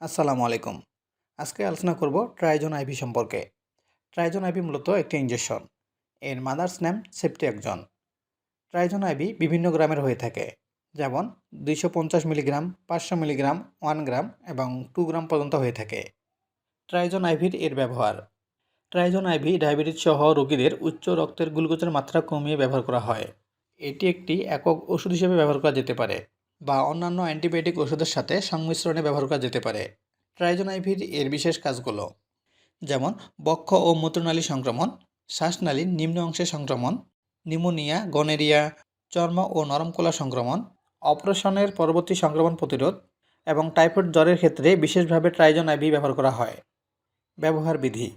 আসসালামু আলাইকুম। আজকে আলোচনা করব ট্রাইজন আইভি সম্পর্কে। ট্রাইজন আইভি মূলত একটি ইঞ্জেকশন এর মাদার্স নেম সেপ্টিঅকজন ট্রাইজন আইভি বিভিন্ন গ্রামের হয়ে থাকে। যেমন, দুইশো পঞ্চাশ মিলিগ্রাম, পাঁচশো মিলিগ্রাম, ওয়ান গ্রাম এবং টু গ্রাম পর্যন্ত হয়ে থাকে। ট্রাইজন আইভির এর ব্যবহার। ট্রাইজন আইভি ডায়াবেটিস সহ রোগীদের উচ্চ রক্তের গ্লুকোজের মাত্রা কমিয়ে ব্যবহার করা হয়। এটি একটি একক ওষুধ হিসেবে ব্যবহার করা যেতে পারে। বা অন্যান্য অ্যান্টিবায়োটিক ওষুধের সাথে সংমিশ্রণে ব্যবহার করা যেতে পারে। ট্রাইজন আইভির এর বিশেষ কাজগুলো যেমন, বক্ষ ও মূত্রনালী সংক্রমণ শ্বাসনালীর নিম্ন অংশে সংক্রমণ নিউমোনিয়া গনেরিয়া, চর্ম ও নরমকলা সংক্রমণ, অপারেশনের পরবর্তী সংক্রমণ প্রতিরোধ এবং টাইফয়েড জ্বরের ক্ষেত্রে বিশেষভাবে ট্রাইজন আইভি ব্যবহার করা হয়। ব্যবহার বিধি,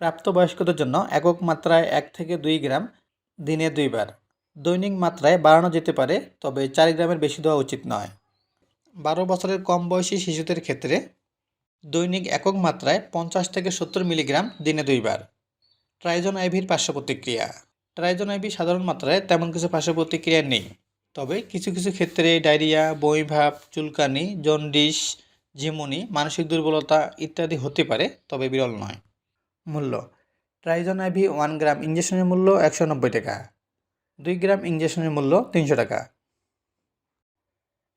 প্রাপ্তবয়স্কদের জন্য একক মাত্রায় এক থেকে দুই গ্রাম দিনে দুইবার। দৈনিক মাত্রায় বাড়ানো যেতে পারে, তবে চার গ্রামের বেশি দেওয়া উচিত নয়। বারো বছরের কম বয়সী শিশুদের ক্ষেত্রে দৈনিক একক মাত্রায় পঞ্চাশ থেকে সত্তর মিলিগ্রাম দিনে দুইবার। ট্রাইজন আইভির পার্শ্ব প্রতিক্রিয়া। ট্রাইজন আইভি সাধারণ মাত্রায় তেমন কিছু পার্শ্ব প্রতিক্রিয়া নেই, তবে কিছু কিছু ক্ষেত্রে ডায়রিয়া, বমিভাব, চুলকানি, জন্ডিস, ঝিমুনি, মানসিক দুর্বলতা ইত্যাদি হতে পারে, তবে বিরল নয়। মূল্য। ট্রাইজন আইভি ওয়ান গ্রাম ইঞ্জেকশনের মূল্য একশো নব্বই টাকা। দুই গ্রাম ইঞ্জেকশনের মূল্য তিনশো টাকা।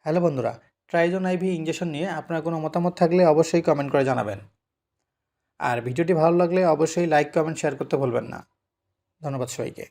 হ্যালো বন্ধুরা, ট্রাইজন আইভি ইঞ্জেকশন নিয়ে আপনার কোনো মতামত থাকলে অবশ্যই কমেন্ট করে জানাবেন। আর ভিডিওটি ভালো লাগলে অবশ্যই লাইক, কমেন্ট, শেয়ার করতে ভুলবেন না। ধন্যবাদ সবাইকে।